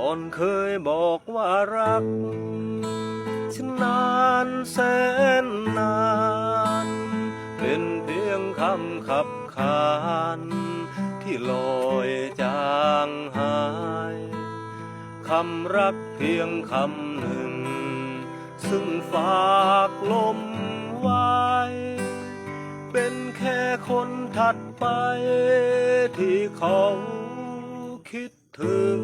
ก่อนเคยบอกว่ารัก ฉันนานแสนนาน เป็นเพียงคำขับขานที่ลอยจางหาย คำรักเพียงคำหนึ่ง ซึ่งฝากลมไว้เป็นแค่คนถัดไปที่เขาคิดถึง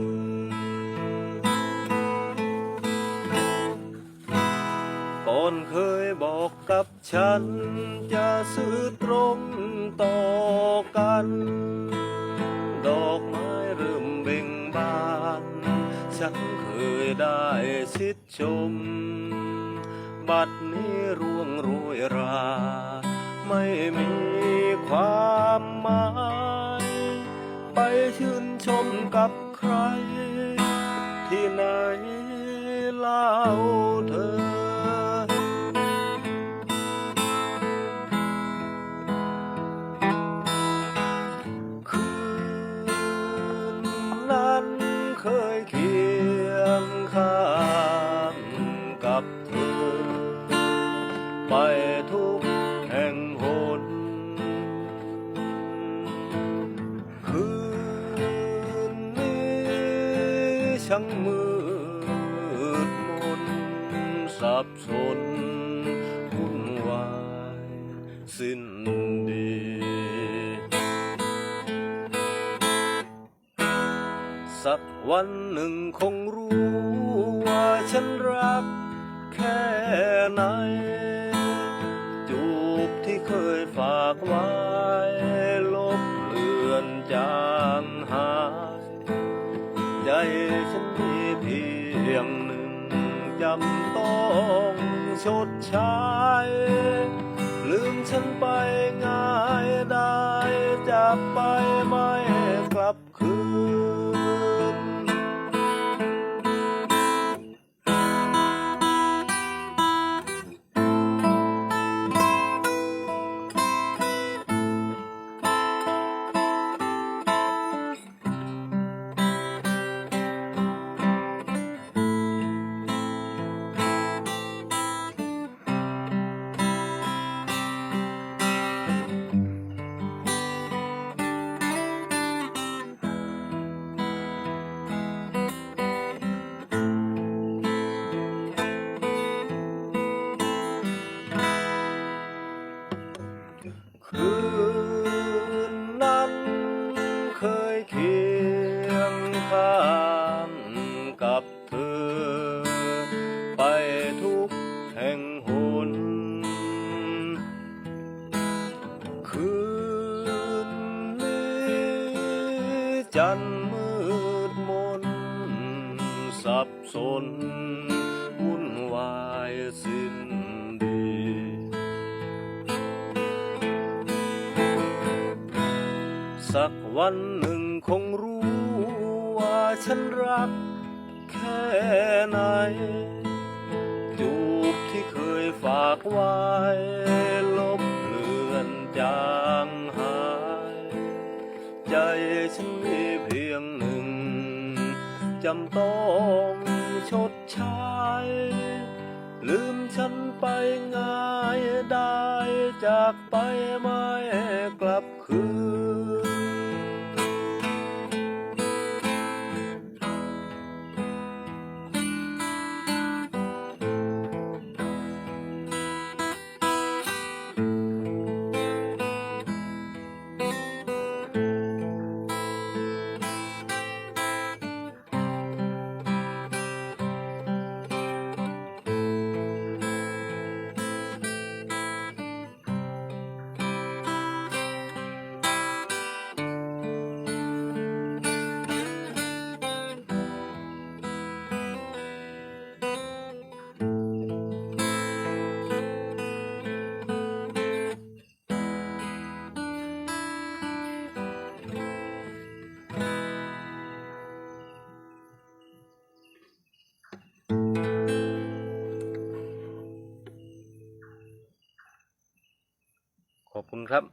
อนเคยบอกกับฉัน จะซื้อตรงต่อกัน ดอกไม้เริ่มเบ่งบาน ฉันเคยได้สิทธิชม บัดนี้ร่วงโรยรา ไม่มีความหมาย ไปชื่นชมกับใคร ที่ไหนเล่า ช่างมืดมนสับสนวุ่นวายสิ้นดีสักวันหนึ่งคงรู้ว่าฉันรักแค่ไหน จูบที่เคยฝากไว้ลบเลือนจางหาย ฉันมีเพียงหนึ่งจำต้องชดใช้ จันทร์มืดมนสับสนวุ่นวายสิ้นดีสักวันหนึ่งคงรู้ว่าฉันรักแค่ไหน จูบที่เคยฝากไว้ จำต้องชดใช้ ลืมฉันไปง่ายได้จากไปไม่กลับคืน คุณครับ